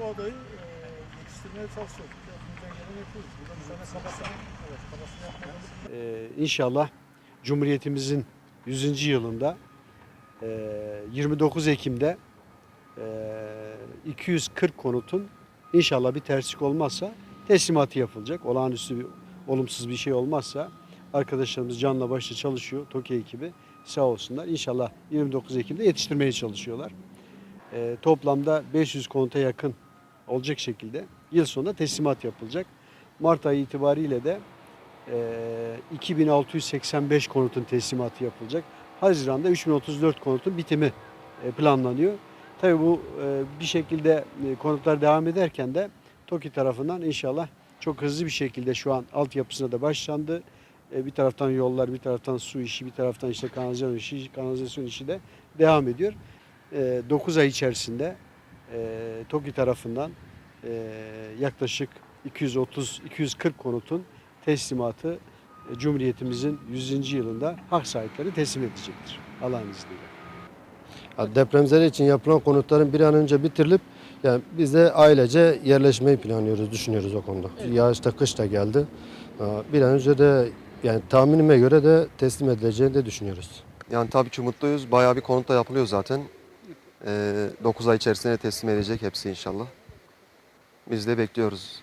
bu adayı e, yetiştirmeye çalışıyoruz. Elimizden geleni yapıyoruz. Burada bir tane kabasını, evet, kabasını yapmamız Ee, inşallah Cumhuriyetimizin 100. yılında e, 29 Ekim'de e, 240 konutun inşallah bir terslik olmazsa teslimatı yapılacak. Olağanüstü bir olumsuz bir şey olmazsa arkadaşlarımız canla başla çalışıyor. TOKİ ekibi sağ olsunlar. İnşallah 29 Ekim'de yetiştirmeye çalışıyorlar. E, toplamda 500 konuta yakın olacak şekilde yıl sonunda teslimat yapılacak. Mart ayı itibariyle de ee, 2685 konutun teslimatı yapılacak. Haziran'da 3034 konutun bitimi e, planlanıyor. Tabii bu e, bir şekilde e, konutlar devam ederken de TOKİ tarafından inşallah çok hızlı bir şekilde şu an altyapısına da başlandı. E, Bir taraftan yollar, bir taraftan su işi, bir taraftan işte kanalizasyon işi, kanalizasyon işi de devam ediyor. 9 ay içerisinde e, TOKİ tarafından e, yaklaşık 230-240 konutun teslimatı e, Cumhuriyetimizin 100. yılında hak sahipleri teslim edecektir. Allah'ın izniyle. Ya Depremzeler için yapılan konutların bir an önce bitirilip yani biz de ailece yerleşmeyi planlıyoruz, düşünüyoruz o konuda. Yağış da kış da geldi. Bir an önce de yani tahminime göre de teslim edileceğini de düşünüyoruz. Yani tabii ki mutluyuz. Bayağı bir konut da yapılıyor zaten. Ee, 9 ay içerisinde teslim edecek hepsi inşallah. Biz de bekliyoruz.